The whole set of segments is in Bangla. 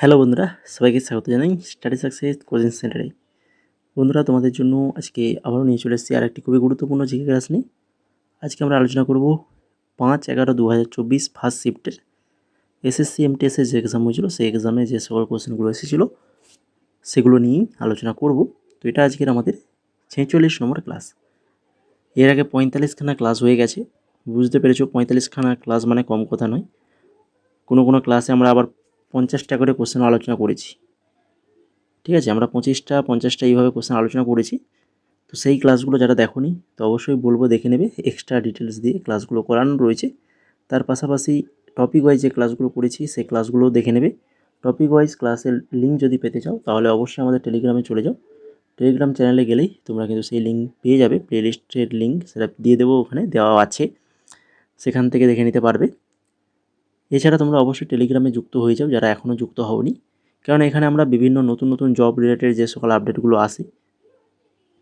হ্যালো বন্ধুরা, সবাইকে স্বাগত জানাই স্টাডি সাকসেস কোচিং সেন্টারে বন্ধুরা, তোমাদের জন্য আজকে আবারও নিয়ে চলে এসেছি আর একটি খুবই গুরুত্বপূর্ণ জিকে ক্লাস নিয়ে। আজকে আমরা আলোচনা করব পাঁচ এগারো দু হাজার চব্বিশ ফার্স্ট শিফটের এসএসসি এমটিএসের যে এক্সাম হয়েছিল, সেই এক্সামে যে সকল কোশ্চেনগুলো এসেছিল, সেগুলো নিয়েই আলোচনা করব। তো এটা আজকের আমাদের ছেচল্লিশ নম্বর ক্লাস এর আগে পঁয়তাল্লিশখানা ক্লাস হয়ে গেছে। বুঝতে পেরেছ, পঁয়তাল্লিশখানা ক্লাস মানে কম কথা নয়। কোনো কোনো ক্লাসে আমরা আবার পঞ্চাশটা করে কোশ্চেন আলোচনা করেছি। ঠিক আছে? আমরা পঁচিশটা, পঞ্চাশটা এইভাবে কোশ্চেন আলোচনা করেছি। তো সেই ক্লাসগুলো যারা দেখোনি, তো অবশ্যই বলব দেখে নেবে এক্সট্রা ডিটেলস দিয়ে ক্লাসগুলো করানো রয়েছে। তার পাশাপাশি টপিক ওয়াইজ যে ক্লাসগুলো করেছি, সেই ক্লাসগুলোও দেখে নেবে। টপিক ওয়াইজ ক্লাসের লিঙ্ক যদি পেতে চাও, তাহলে অবশ্যই আমাদের টেলিগ্রামে চলে যাও। টেলিগ্রাম চ্যানেলে গেলেই তোমরা কিন্তু সেই লিঙ্ক পেয়ে যাবে। প্লেলিস্টের লিঙ্ক সেটা দিয়ে দেবো ওখানে দেওয়া আছে। সেখান থেকে দেখে নিতে পারবে। এছাড়া তোমরা অবশ্যই টেলিগ্রামে যুক্ত হয়ে যাও, যারা এখনও যুক্ত হওনি। কারণ এখানে আমরা বিভিন্ন নতুন নতুন জব রিলেটেড যে সকল আপডেটগুলো আসে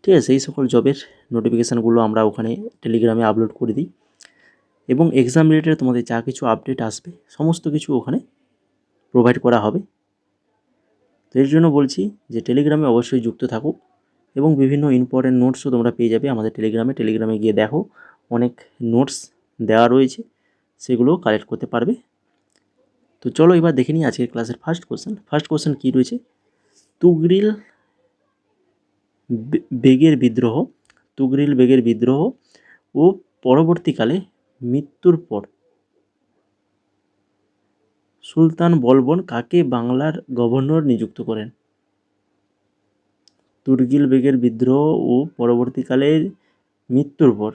ঠিক আছে এই সকল জবের নোটিফিকেশানগুলো আমরা ওখানে টেলিগ্রামে আপলোড করে দিই। এবং এক্সাম রিলেটেড তোমাদের যা কিছু আপডেট আসবে, সমস্ত কিছু ওখানে প্রোভাইড করা হবে। তো এর জন্য বলছি যে টেলিগ্রামে অবশ্যই যুক্ত থাকো এবং বিভিন্ন ইম্পর্টেন্ট নোটসও তোমরা পেয়ে যাবে আমাদের টেলিগ্রামে টেলিগ্রামে গিয়ে দেখো অনেক নোটস দেওয়া রয়েছে সেগুলো কালেক্ট করতে পারবে। তো চলো এবার দেখে নিই আজকের ক্লাসের ফার্স্ট কোশ্চেন ফার্স্ট কোশ্চেন কী রয়েছে? তুগরিল বেগের বিদ্রোহ, তুগরিল বেগের বিদ্রোহ ও পরবর্তীকালে মৃত্যুর পর। সুলতান বলবন কাকে বাংলার গভর্নর নিযুক্ত করেন? তুর্গিল বেগের বিদ্রোহ ও পরবর্তীকালের মৃত্যুর পর।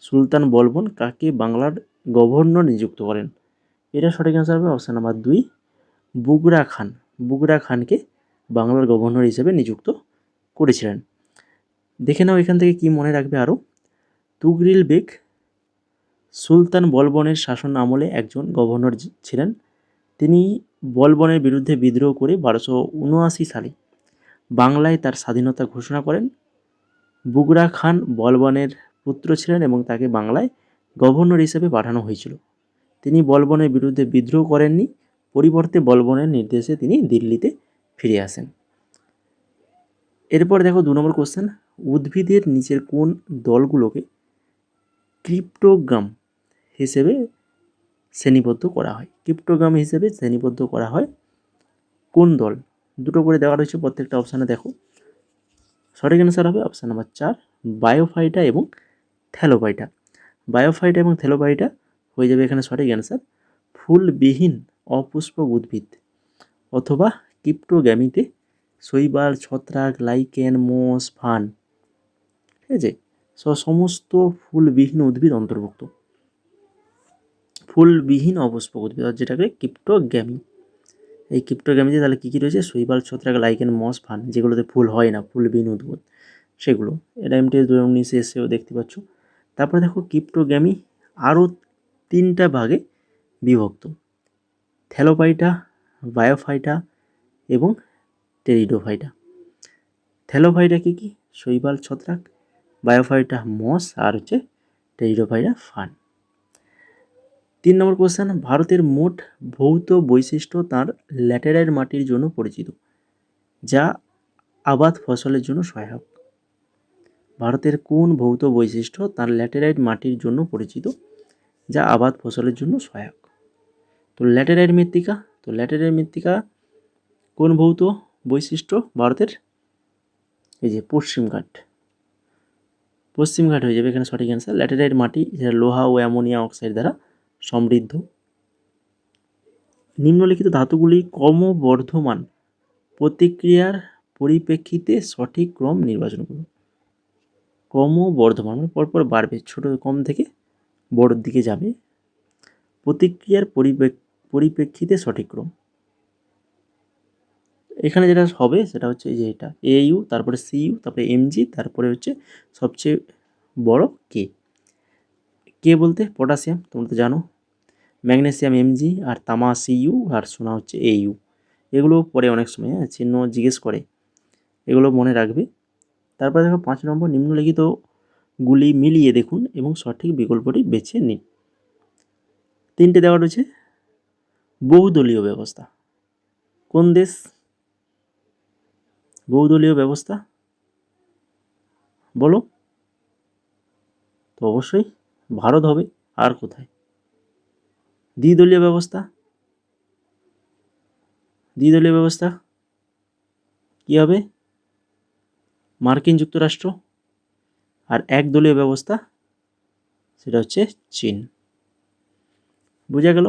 সুলতান বলবন কাকে বাংলার গভর্নর নিযুক্ত করেন? এটা সঠিক অ্যান্সার হবে অপশান নাম্বার দুই, বুগরা খান। বুগরা খানকে বাংলার গভর্নর হিসেবে নিযুক্ত করেছিলেন। দেখে নাও এখান থেকে কি মনে রাখবে আরও তুগরিল বেগ সুলতান বলবনের শাসন আমলে একজন গভর্নর ছিলেন। তিনি বলবনের বিরুদ্ধে বিদ্রোহ করে বারোশো উনআশি সালে বাংলায় তার স্বাধীনতা ঘোষণা করেন। বুগরা খান বলবনের পুত্র ছিলেন এবং তাকে বাংলায় গভর্নর হিসেবে পাঠানো হয়েছিল। তিনি বলবনের বিরুদ্ধে বিদ্রোহ করেননি, পরিবর্তে বলবনের নির্দেশে তিনি দিল্লিতে ফিরে আসেন। এরপর দেখো দু নম্বর কোশ্চেন উদ্ভিদের নিচের কোন দলগুলোকে ক্রিপ্টোগ্রাম হিসেবে শ্রেণীবদ্ধ করা হয়? ক্রিপ্টোগ্রাম হিসেবে শ্রেণীবদ্ধ করা হয় কোন দল? দুটো করে দেওয়া রয়েছে প্রত্যেকটা অপশানে দেখো। সঠিক অ্যান্সার হবে অপশান নাম্বার চার, বায়োফাইটা এবং থ্যালোফাইটা বায়োফাইটা এবং থ্যালোপাইটা হয়ে যাবে এখানে, সঠিক অ্যান্সার, ফুলবিহীন অপুষ্পক উদ্ভিদ অথবা ক্রিপ্টোগ্যামিতে শৈবাল, ছত্রাক লাইকেন মোস ফান। ঠিক আছে? সো, সমস্ত ফুলবিহীন উদ্ভিদ অন্তর্ভুক্ত। ফুলবিহীন অপুষ্পক উদ্ভিদ আর যেটাকে ক্রিপ্টোগ্যামি। এই ক্রিপ্টোগ্যামিতে তাহলে কী কী রয়েছে? শৈবাল, ছত্রাক লাইকেন মস ফান, যেগুলোতে ফুল হয় না, ফুলবিহীন উদ্ভিদ, সেগুলো। এটা এমটিএস দু উনিশে এসেও দেখতে পাচ্ছ। তারপরে দেখো, ক্রিপ্টোগ্যামি আরও তিনটা ভাগে বিভক্ত। থ্যালোপাইটা বায়োফাইটা এবং টেরিডোফাইটা। থ্যালোফাইটা কী কী? শৈবাল ছত্রাক, বায়োফাইটা মস আর হচ্ছে টেরিডোফাইটা ফান। তিন নম্বর কোশ্চেন ভারতের মোট ভৌত বৈশিষ্ট্য তার ল্যাটেরাইট মাটির জন্য পরিচিত, যা আবাদ ফসলের জন্য সহায়ক। ভারতের কোন ভৌত বৈশিষ্ট্য তার ল্যাটেরাইট মাটির জন্য পরিচিত? যা আবাদ ফসলের জন্য সহায়ক। তো ল্যাটেরাইট মৃত্তিকা, তো ল্যাটেরাইট মৃত্তিকা কোন ভৌত বৈশিষ্ট্য ভারতের? এই যে পশ্চিমঘাট পশ্চিমঘাট হয়ে যাবে এখানে সঠিক অ্যান্সার ল্যাটেরাইট মাটি যেটা লোহা ও অ্যামোনিয়া অক্সাইড দ্বারা সমৃদ্ধ। নিম্নলিখিত ধাতুগুলি ক্রমবর্ধমান। প্রতিক্রিয়ার পরিপ্রেক্ষিতে সঠিক ক্রম নির্বাচন করুন। ক্রমবর্ধমান মানে পরপর বাড়বে, ছোট কম থেকে বড়োর দিকে যাবে। প্রতিক্রিয়ার পরিপ্রেক- পরিপ্রেক্ষিতে সঠিক ক্রম। এখানে যেটা হবে সেটা হচ্ছে এই যে এটা। এ ইউ তারপরে সি ইউ তারপরে এমজি তারপরে হচ্ছে সবচেয়ে বড় কে কে বলতে পটাশিয়াম, তোমরা তো জানো। ম্যাগনেসিয়াম এমজি আর তামা সিইউ আর সোনা হচ্ছে এইউ এগুলো পরে অনেক সময় হ্যাঁ চিহ্ন জিজ্ঞেস করে। এগুলো মনে রাখবে। তারপরে দেখো পাঁচ নম্বর নিম্নলিখিত গুলি মিলিয়ে দেখুন এবং সঠিক বিকল্পটি বেছে নিন। তিনটে দেওয়া রয়েছে। বহুদলীয় ব্যবস্থা। কোন দেশ? বহুদলীয় ব্যবস্থা। বলো। তো অবশ্যই ভারত হবে, আর কোথায়? দ্বিদলীয় ব্যবস্থা। দ্বিদলীয় ব্যবস্থা কী হবে? মার্কিন যুক্তরাষ্ট্র। আর একদলীয় ব্যবস্থা সেটা হচ্ছে চীন। বোঝা গেল?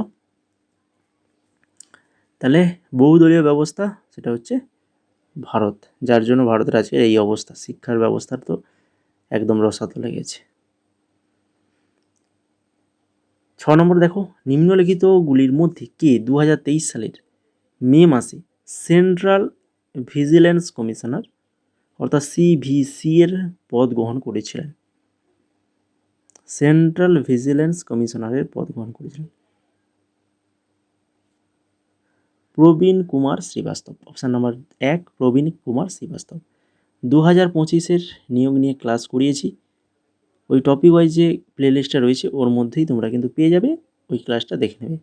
তাহলে বহুদলীয় ব্যবস্থা সেটা হচ্ছে ভারত, যার জন্য ভারতের আজকে এই অবস্থা। শিক্ষার ব্যবস্থার তো একদম রসাতো লেগেছে ছ নম্বর দেখো নিম্নলিখিতগুলির মধ্যে কে? দু হাজার তেইশ সালের মে মাসে সেন্ট্রাল ভিজিল্যান্স কমিশনার অর্থাৎ সিভিসি এর পদ গ্রহণ করেছিলেন। সেন্ট্রাল ভিজিলেন্স কমিশনারের পদ গ্রহণ করেছিলেন। প্রবীণ কুমার শ্রীবাস্তব অপশান নাম্বার এক, প্রবীণ কুমার শ্রীবাস্তব। দু হাজার পঁচিশের নিয়োগ নিয়ে ক্লাস করিয়েছি। ওই টপিক ওয়াইজ যে প্লেলিস্টটা রয়েছে, ওর মধ্যেই তোমরা কিন্তু পেয়ে যাবে, ওই ক্লাসটা দেখে নেবে।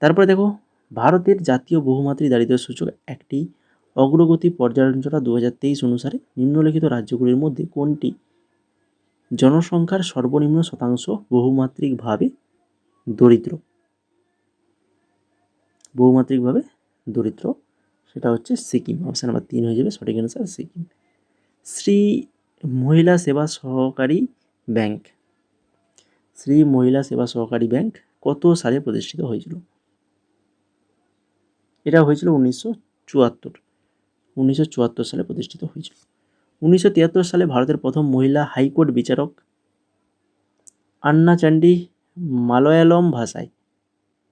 তারপরে দেখো, ভারতের জাতীয় বহুমাত্রী দারিদ্র্য সূচক একটি অগ্রগতি পর্যালোচনা দু হাজার তেইশ অনুসারে নিম্নলিখিত রাজ্যগুলির মধ্যে কোনটি? জনসংখ্যার সর্বনিম্ন শতাংশ বহুমাত্রিকভাবে দরিদ্র। বহুমাত্রিকভাবে দরিদ্র, সেটা হচ্ছে সিকিম। অপশান নাম্বার তিন হয়ে যাবে, সঠিক অ্যান্সার সিকিম। শ্রী মহিলা সেবা সহকারী ব্যাংক। শ্রী মহিলা সেবা সহকারী ব্যাংক কত সালে প্রতিষ্ঠিত হয়েছিল? এটা হয়েছিল উনিশশো চুয়াত্তর। উনিশশো চুয়াত্তর সালে প্রতিষ্ঠিত হয়েছিল। উনিশশো তিয়াত্তর সালে ভারতের প্রথম মহিলা হাইকোর্ট বিচারক আন্না চান্ডি মালয়ালম ভাষায়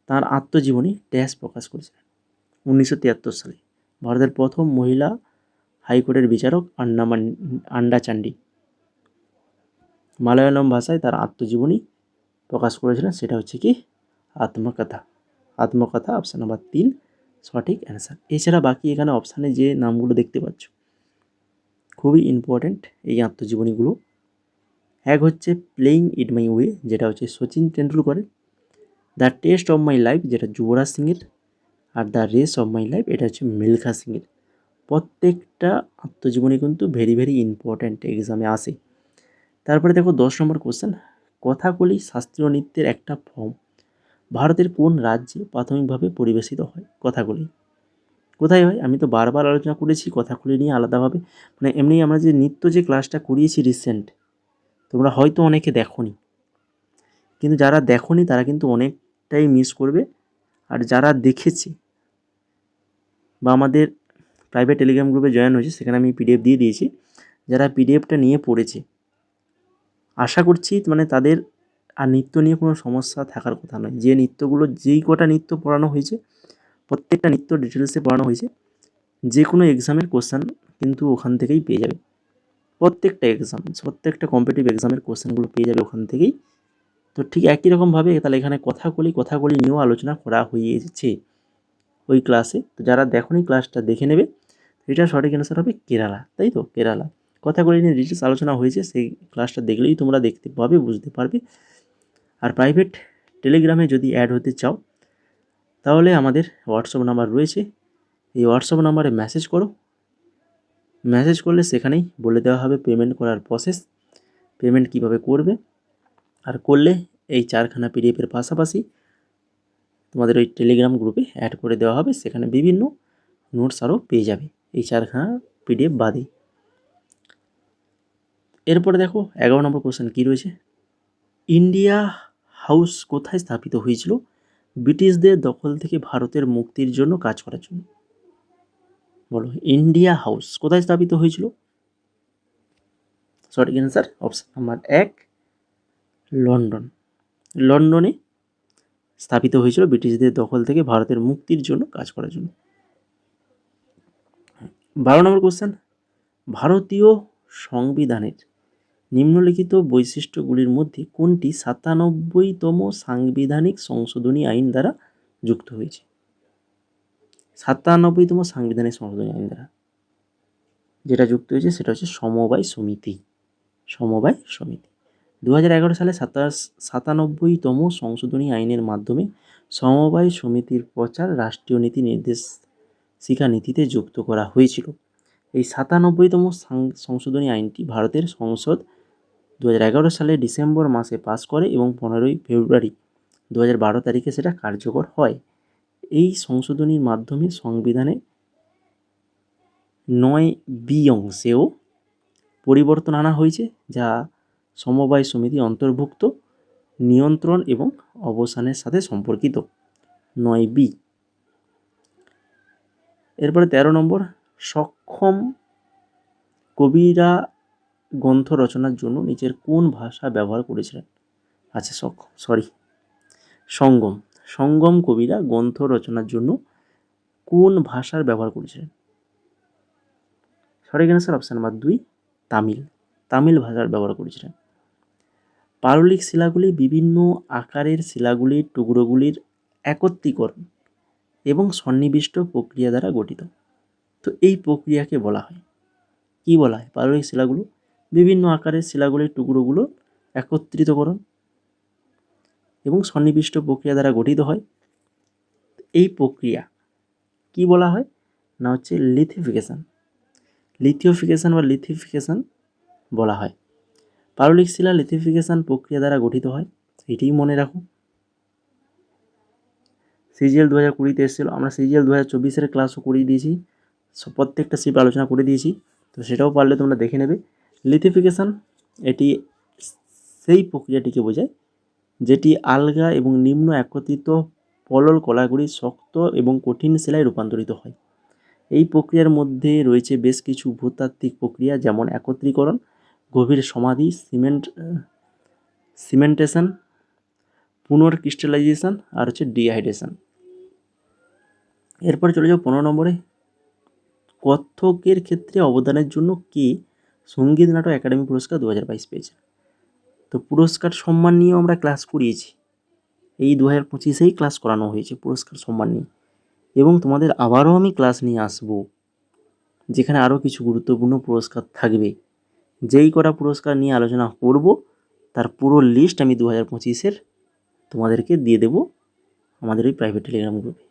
তার আত্মজীবনী ড্যাশ প্রকাশ করেছিলেন। উনিশশো তিয়াত্তর সালে ভারতের প্রথম মহিলা হাইকোর্টের বিচারক আন্না মান- আন্ডা চান্ডি মালয়ালম ভাষায় তার আত্মজীবনী প্রকাশ করেছিলেন। সেটা হচ্ছে কি? আত্মকথা। আত্মকথা অপশান নাম্বার তিন সঠিক অ্যান্সার এছাড়া বাকি এখানে অপশানে যে নামগুলো দেখতে পাচ্ছ, খুবই ইম্পর্ট্যান্ট এই আত্মজীবনীগুলো। এক হচ্ছে প্লেইং ইট মাই ওয়ে যেটা হচ্ছে Sachin টেন্ডুলকরের the test of my life যেটা যুবরাজ সিংয়ের। আর the race of my life এটা হচ্ছে মিলখা সিংয়ের। প্রত্যেকটা আত্মজীবনী কিন্তু ভেরি ভেরি ইম্পর্ট্যান্ট এক্সামে আসে। তারপরে দেখো দশ নম্বর কোশ্চেন কথাকলি শাস্ত্রীয় নৃত্যের একটা ফর্ম ভারতের কোন রাজ্যে প্রাথমিকভাবে পরিবেশিত হয়? কথাকলি কোথায় হয়? আমি তো বারবার আলোচনা করেছি কথাকলি নিয়ে আলাদাভাবে। মানে এমনি আমরা যে নিত্য যে ক্লাসটা করিয়েছি রিসেন্ট তোমরা হয়তো অনেকে দেখোনি। কিন্তু যারা দেখোনি, তারা কিন্তু অনেকটাই মিস করবে। আর যারা দেখেছে, বা আমাদের প্রাইভেট টেলিগ্রাম গ্রুপে জয়েন হয়েছে, সেখানে আমি পিডিএফ দিয়ে দিয়েছি। যারা পিডিএফটা নিয়ে পড়েছে, আশা করছি মানে তাদের আর নৃত্য নিয়ে কোনো সমস্যা থাকার কথা নয়। যে নৃত্যগুলো যেই কটা নৃত্য পড়ানো হয়েছে, প্রত্যেকটা নৃত্য ডিটেলসে পড়ানো হয়েছে, যে কোনো এক্সামের কোশ্চেন কিন্তু ওখান থেকেই পেয়ে যাবে। প্রত্যেকটা এক্সাম প্রত্যেকটা কম্পিটিভ এক্সামের কোশ্চেনগুলো পেয়ে যাবে ওখান থেকেই। তো ঠিক একই রকমভাবে তাহলে এখানে কথাগুলি কথাগুলি নিয়েও আলোচনা করা হয়েছে ওই ক্লাসে তো যারা দেখোনি ক্লাসটা দেখে নেবে। এটা সঠিক অ্যান্সার হবে কেরালা, তাই তো? কেরালা। কথাগুলি নিয়ে ডিটেলস আলোচনা হয়েছে, সেই ক্লাসটা দেখলেই তোমরা দেখতে পাবে, বুঝতে পারবে। আর প্রাইভেট টেলিগ্রামে যদি অ্যাড হতে চাও, তাহলে আমাদের হোয়াটসঅ্যাপ নাম্বার রয়েছে। এই হোয়াটসঅ্যাপ নাম্বারে মেসেজ করো। মেসেজ করলে সেখানেই বলে দেওয়া হবে পেমেন্ট করার প্রসেস পেমেন্ট কীভাবে করবে। আর করলে এই চারখানা পিডিএফের পাশাপাশি তোমাদের ওই টেলিগ্রাম গ্রুপে অ্যাড করে দেওয়া হবে। সেখানে বিভিন্ন নোটস আরও পেয়ে যাবে এই চারখানা পিডিএফ বাদে। এরপরে দেখো এগারো নম্বর কোশ্চেন কী রয়েছে? ইন্ডিয়া হাউস কোথায় স্থাপিত হয়েছিল? ব্রিটিশদের দখল থেকে ভারতের মুক্তির জন্য কাজ করার জন্য। বলো, ইন্ডিয়া হাউস কোথায় স্থাপিত হয়েছিল? সঠিক অ্যান্সার অপশান নাম্বার এক, লন্ডন। লন্ডনে স্থাপিত হয়েছিল ব্রিটিশদের দখল থেকে ভারতের মুক্তির জন্য কাজ করার জন্য। বারো নম্বর কোশ্চেন ভারতীয় সংবিধানের নিম্নলিখিত বৈশিষ্ট্যগুলির মধ্যে কোনটি সাতানব্বইতম সাংবিধানিক সংশোধনী আইন দ্বারা যুক্ত হয়েছে? সাতানব্বইতম সাংবিধানিক সংশোধনী আইন দ্বারা যেটা যুক্ত হয়েছে সেটা হচ্ছে সমবায় সমিতি সমবায় সমিতি। দু সালে সাতাশ সাতানব্বইতম সংশোধনী আইনের মাধ্যমে সমবায় সমিতির প্রচার রাষ্ট্রীয় নীতি নির্দেশিকা নীতিতে যুক্ত করা হয়েছিল। এই সাতানব্বইতম সংশোধনী আইনটি ভারতের সংসদ দু হাজার এগারো সালে ডিসেম্বর মাসে পাস করে এবং পনেরোই ফেব্রুয়ারি দু হাজার বারো তারিখে সেটা কার্যকর হয়। এই সংশোধনীর মাধ্যমে সংবিধানে নয় বি অংশেও পরিবর্তন আনা হয়েছে, যা সমবায় সমিতি অন্তর্ভুক্ত, নিয়ন্ত্রণ এবং অবসানের সাথে সম্পর্কিত। নয় বি। এরপরে তেরো নম্বর, সক্ষম কবিরা গ্রন্থ রচনার জন্য নিচের কোন ভাষা ব্যবহার করেছিলেন? আচ্ছা সক্ষম সরি সঙ্গম। সঙ্গম কবিরা গ্রন্থ রচনার জন্য কোন ভাষার ব্যবহার করেছিলেন? সঠিক অ্যান্সার অপশান নাম্বার দুই, তামিল। তামিল ভাষার ব্যবহার করেছিলেন। পারলিক শিলাগুলি বিভিন্ন আকারের শিলাগুলির টুকরোগুলির একত্রীকরণ এবং সন্নিবিষ্ট প্রক্রিয়া দ্বারা গঠিত। তো এই প্রক্রিয়াকে বলা হয়। কি বলা হয়? পারলিক শিলাগুলো? বিভিন্ন আকারের শিলাগুলির টুকরোগুলো একত্রিতকরণ এবং সন্নিবিষ্ট প্রক্রিয়া দ্বারা গঠিত হয়। এই প্রক্রিয়া কি বলা হয়? না হচ্ছে লিথিফিকেশান লিথিওফিকেশান বা লিথিফিকেশান বলা হয়। পারলিক শিলা লিথিফিকেশন প্রক্রিয়া দ্বারা গঠিত হয়, এটিই মনে রাখো। সিজিএল দু হাজার কুড়িতে এসেছিল, আমরা সিজিএল দু হাজার চব্বিশের ক্লাসও করিয়ে দিয়েছি প্রত্যেকটা শিপ আলোচনা করে দিয়েছি, তো সেটাও পারলে তোমরা দেখে নেবে। লিথিফিকেশন, এটি সেই প্রক্রিয়াটিকে বোঝায়, যেটি আলগা এবং নিম্ন একত্রিত পলল কলাগুলি শক্ত এবং কঠিন শিলায় রূপান্তরিত হয়। এই প্রক্রিয়ার মধ্যে রয়েছে বেশ কিছু ভূতাত্ত্বিক প্রক্রিয়া, যেমন একত্রীকরণ, গভীর সমাধি, সিমেন্ট, সিমেন্টেশন, পুনর্ক্রিস্টালাইজেশন আর হচ্ছে ডিহাইড্রেশন। এরপরে চলে যাও পনেরো নম্বরে। কত্থকের ক্ষেত্রে অবদানের জন্য কে সংগীত নাটক একাডেমি পুরস্কার দু হাজার বাইশ পেয়েছে। তো পুরস্কার সম্মান নিয়েও আমরা ক্লাস করিয়েছি। এই দু হাজার পঁচিশেই ক্লাস করানো হয়েছে পুরস্কার সম্মান নিয়ে। এবং তোমাদের আবারও আমি ক্লাস নিয়ে আসব, যেখানে আরও কিছু গুরুত্বপূর্ণ পুরস্কার থাকবে। যেই কটা পুরস্কার নিয়ে আলোচনা করব, তার পুরো লিস্ট আমি দু হাজার পঁচিশের তোমাদেরকে দিয়ে দেব আমাদের ওই প্রাইভেট টেলিগ্রাম গ্রুপে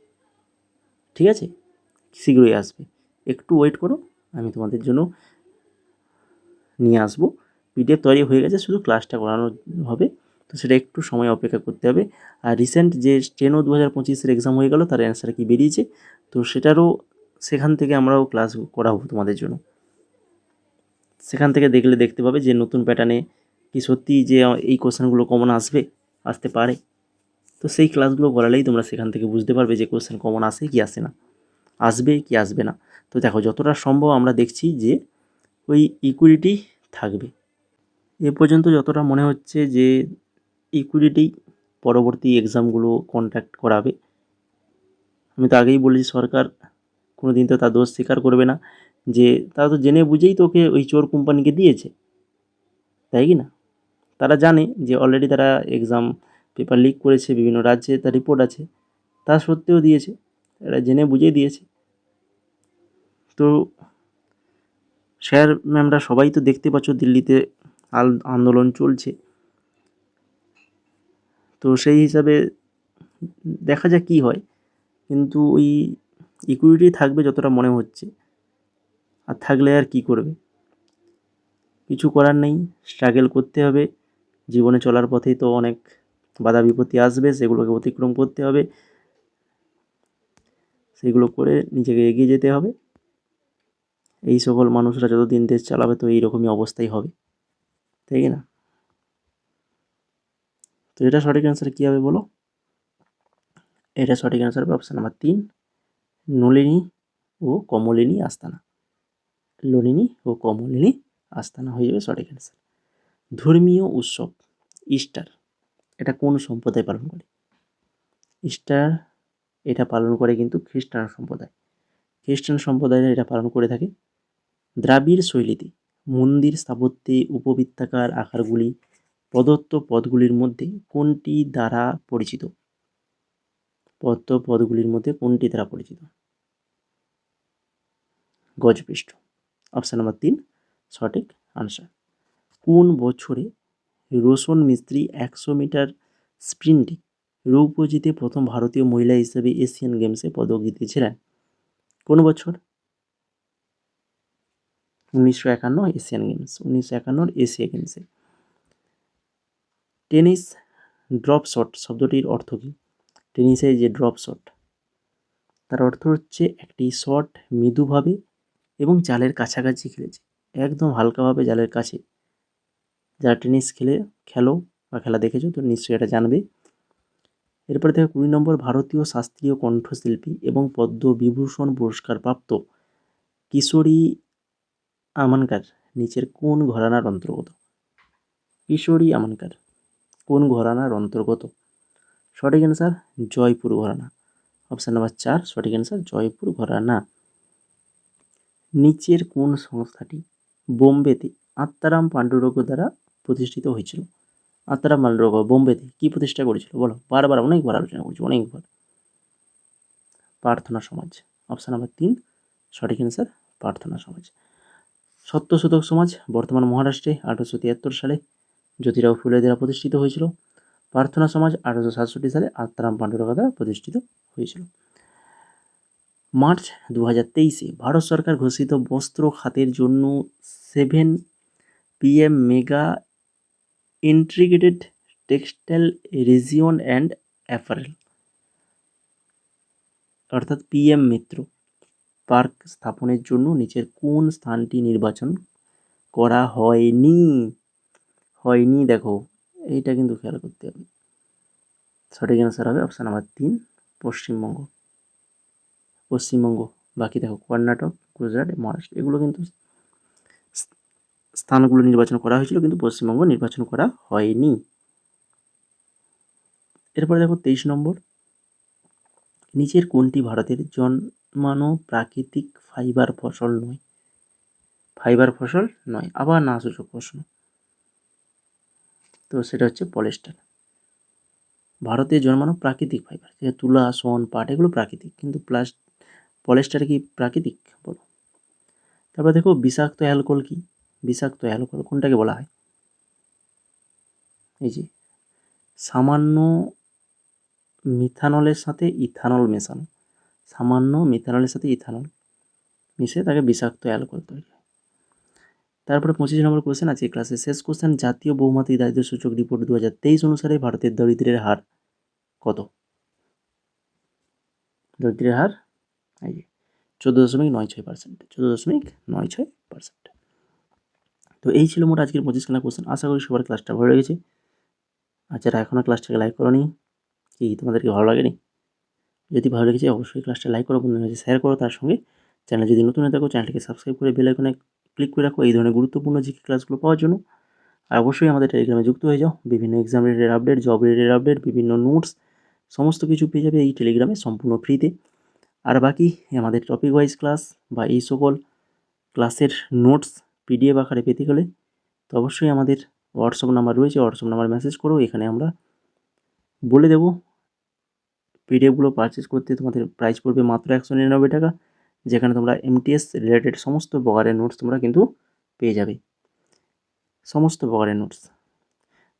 ঠিক আছে? শীঘ্রই আসবে। একটু ওয়েট করো, আমি তোমাদের জন্য নিয়ে আসব। পিডিএফ তৈরি হয়ে গেছে, শুধু ক্লাসটা করানো হবে। তো সেটা একটু সময় অপেক্ষা করতে হবে। আর রিসেন্ট যে টেনও দু হাজার পঁচিশের এক্সাম হয়ে গেল, তার অ্যান্সার কি বেরিয়েছে? তো সেটারও সেখান থেকে আমরাও ক্লাস করাবো তোমাদের জন্য। সেখান থেকে দেখলে দেখতে পাবে যে নতুন প্যাটার্নে কি সত্যি যে এই কোশ্চেনগুলো কমন আসবে, আসতে পারে। তো সেই ক্লাসগুলো করালেই তোমরা সেখান থেকে বুঝতে পারবে যে কোশ্চেন কমন আসে কি আসে না। আসবে কি আসবে না। তো দেখো, যতটা সম্ভব আমরা দেখছি যে ওই ইকুইলিটি থাকবে। এ পর্যন্ত যতটা মনে হচ্ছে যে ইকুইলিটি পরবর্তী এক্সামগুলো কন্ট্যাক্ট করাবে। আমি তো আগেই বলেছি, সরকার কোনো দিন তো তার দোষ স্বীকার করবে না যে তারা তো জেনে বুঝেই তোকে ওই চোর কোম্পানিকে দিয়েছে। তাই কি না? তারা জানে যে অলরেডি তারা এক্সাম পেপার লিক করেছে, বিভিন্ন রাজ্যে তার রিপোর্ট আছে, তা সত্ত্বেও দিয়েছে এরা জেনে বুঝেই দিয়েছে। তো স্যার ম্যামরা সবাই তো দেখতে পাচ্ছ দিল্লিতে আন্দোলন চলছে। তো সেই হিসাবে দেখা যাক কী হয়। কিন্তু ওই ইকুইটি থাকবে যতটা মনে হচ্ছে। আর থাকলে আর কি করবে? কিছু করার নেই স্ট্রাগল করতে হবে। জীবনে চলার পথেই তো অনেক বাধা বিপত্তি আসবে, সেগুলোকে অতিক্রম করতে হবে। সেগুলো করে নিজেকে এগিয়ে যেতে হবে। এই সকল মানুষরা যতদিন দেশ চালাবে তো এইরকমই অবস্থাই হবে। তাই না? তো এটা সঠিক অ্যান্সার কী হবে বলো? এটা সঠিক অ্যান্সার হবে অপশান নাম্বার তিন, নলিনী ও কমলিনী আস্তানা। ললিনী ও কমলিনী আস্তানা হয়ে যাবে সঠিক অ্যান্সার ধর্মীয় উৎসব, ইস্টার, এটা কোন সম্প্রদায় পালন করে? ইস্টার এটা পালন করে কিন্তু খ্রিস্টান সম্প্রদায়। খ্রিস্টান সম্প্রদায়রা এটা পালন করে থাকে। দ্রাবিড় শৈলীতে মন্দির স্থাপত্যে উপবৃত্তাকার আকারগুলি প্রদত্ত পদগুলির মধ্যে কোনটি দ্বারা পরিচিত? প্রদত্ত পদগুলির মধ্যে কোনটি দ্বারা পরিচিত? গজপৃষ্ঠ। অপশান নাম্বার তিন, সঠিক আনসার। কোন বছরে রোশন মিস্ত্রি একশো মিটার স্প্রিন্টে রৌপ্য জিতে প্রথম ভারতীয় মহিলা হিসেবে এশিয়ান গেমসে পদক জিতেছিলেন? কোন বছর? উনিশশো একান্ন এশিয়ান গেমস, উনিশশো একান্নর এশিয়া গেমসে টেনিস ড্রপ শট শব্দটির অর্থ কী? টেনিসে যে ড্রপ শট, তার অর্থ হচ্ছে একটি শট মৃদুভাবে এবং জালের কাছাকাছি খেলেছে, একদম হালকাভাবে জালের কাছে। যারা টেনিস খেলে, খেলো বা খেলা দেখেছ, তো নিশ্চয়ই এটা জানবে। এরপরে দেখো কুড়ি নম্বর ভারতীয় শাস্ত্রীয় কণ্ঠশিল্পী এবং পদ্মবিভূষণ পুরস্কার প্রাপ্ত কিশোরী আমানকার নিচের কোন ঘরানার অন্তর্গত? কিশোরী আমানকার কোন ঘরানার অন্তর্গত? সঠিক অ্যান্সার জয়পুর ঘরানা। অপশান নাম্বার চার, সঠিক অ্যান্সার জয়পুর ঘরানা। নিচের কোন সংস্থাটি বোম্বেতে আত্মারাম পাণ্ডুরঙ্গ দ্বারা প্রতিষ্ঠিত হয়েছিল? আত্মারাম পাণ্ডুরঙ্গ বোম্বেতে কী প্রতিষ্ঠা করেছিল? বলো, বারবার অনেকবার আলোচনা করছি, অনেকবার। প্রার্থনা সমাজ। অপশান নাম্বার তিন, সঠিক অ্যান্সার প্রার্থনা সমাজ। সত্যশোধক সমাজ, বর্তমান মহারাষ্ট্রে আঠারোশো তিয়াত্তর সালে জ্যোতিরাও ফুলে দ্বারা প্রতিষ্ঠিত হয়েছিল। প্রার্থনা সমাজ আঠারোশো সাতষট্টি সালে আত্মারাম পাণ্ডুরঙ্গ দ্বারা প্রতিষ্ঠিত হয়েছিল। মার্চ দু হাজার তেইশে ভারত সরকার ঘোষিত বস্ত্র খাতের জন্য seven PM mega integrated textile region and apparel, অর্থাৎ পিএম মিত্র। পার্ক স্থাপনের জন্য নিচের কোন স্থানটি নির্বাচন করা হয়নি? হয়নি, দেখো, এইটা কিন্তু খেয়াল করতে হবে। সঠিক অ্যান্সার হবে অপশান নাম্বার তিন, পশ্চিমবঙ্গ। পশ্চিমবঙ্গ, বাকি দেখো, কর্ণাটক, গুজরাট, মহারাষ্ট্র, এগুলো কিন্তু স্থানগুলো নির্বাচন করা হয়েছিল, কিন্তু পশ্চিমবঙ্গ নির্বাচন করা হয়নি। এরপরে দেখো, তেইশ নম্বর। নিচের কোনটি ভারতের জন্মানো প্রাকৃতিক ফাইবার ফসল নয়। ফাইবার ফসল নয়, আবার না সূচক প্রশ্ন। তো সেটা হচ্ছে পলেস্টার। ভারতে জন্মানো প্রাকৃতিক ফাইবার তুলা শন পাট, এগুলো প্রাকৃতিক, কিন্তু প্লাস পলেস্টার কি প্রাকৃতিক বলো? তারপর দেখো বিষাক্ত অ্যালকোহল কি? বিষাক্ত অ্যালকোহল কোনটাকে বলা হয়? এই যে, সামান্য মিথানলের সাথে ইথানল মেশানো। সামান্য মিথানলের সাথে ইথানল মিশে তাকে বিষাক্ত অ্যালকোহল তৈরি হয়। তারপরে পঁচিশ নম্বর কোশ্চেন আছে ক্লাসের শেষ কোশ্চেন জাতীয় বহুমাত্রিক দারিদ্র সূচক রিপোর্ট দু হাজার তেইশ অনুসারে ভারতের দরিদ্রের হার কত? দরিদ্রের হার, এই যে, চোদ্দ দশমিক নয় ছয় পার্সেন্ট চোদ্দ দশমিক নয় ছয় পার্সেন্ট তো এই ছিল মোট আজকের পঁচিশখানা কোশ্চেন আশা করি সবার ক্লাসটা ভালো লেগেছে। যারা এখনও ক্লাসটাকে লাইক করো নি কি তোমাদেরকে ভালো লাগেনি? যদি ভালো লেগেছে, অবশ্যই ক্লাসটা লাইক করো, বন্ধুদের কাছে শেয়ার করো, তার সঙ্গে চ্যানেল যদি নতুন হয়ে থাকো চ্যানেলটিকে সাবস্ক্রাইব করে বেল আইকনে ক্লিক করে রাখো। এই ধরনের গুরুত্বপূর্ণ জিকে ক্লাসগুলো পাওয়ার জন্য। আর অবশ্যই আমাদের টেলিগ্রামে যুক্ত হয়ে যাও। বিভিন্ন exam related update job related update বিভিন্ন নোটস সমস্ত কিছু পেয়ে যাবে এই টেলিগ্রামে সম্পূর্ণ ফ্রিতে আর বাকি আমাদের টপিক ওয়াইজ ক্লাস বা এই সকল ক্লাসের নোটস পিডিএফ আকারে পেতে গেলে তো অবশ্যই আমাদের হোয়াটসঅ্যাপ নাম্বার রয়েছে হোয়াটসঅ্যাপ নাম্বার মেসেজ করো। এখানে আমরা বলে দেবো পিডিএফগুলো পারচেস করতে তোমাদের প্রাইস পড়বে মাত্র একশো নিরানব্বই টাকা, যেখানে তোমরা এমটিএস রিলেটেড সমস্ত প্রকারের নোটস তোমরা কিন্তু পেয়ে যাবে। সমস্ত প্রকারের notes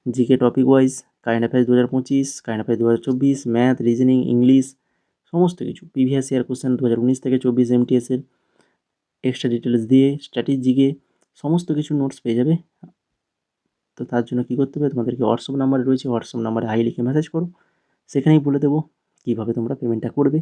GK topic wise current affairs দু হাজার পঁচিশ কারেন্ট অ্যাফেয়ার্স দু হাজার চব্বিশ ম্যাথ রিজনিং ইংলিশ সমস্ত কিছু। প্রিভিয়াস ইয়ার কোশ্চেন দু হাজার উনিশ থেকে চব্বিশ এমটিএসের এক্সট্রা ডিটেলস দিয়ে স্ট্র্যাটেজিকে সমস্ত কিছু নোটস পেয়ে যাবে। তো তার জন্য কী করতে হবে? তোমাদেরকে হোয়াটসঅ্যাপ নাম্বারে রয়েছে হোয়াটসঅ্যাপ নাম্বারে হাই লিখে মেসেজ করো। সেখানেই বলে দেবো। কীভাবে তোমরা পেমেন্টটা করবে?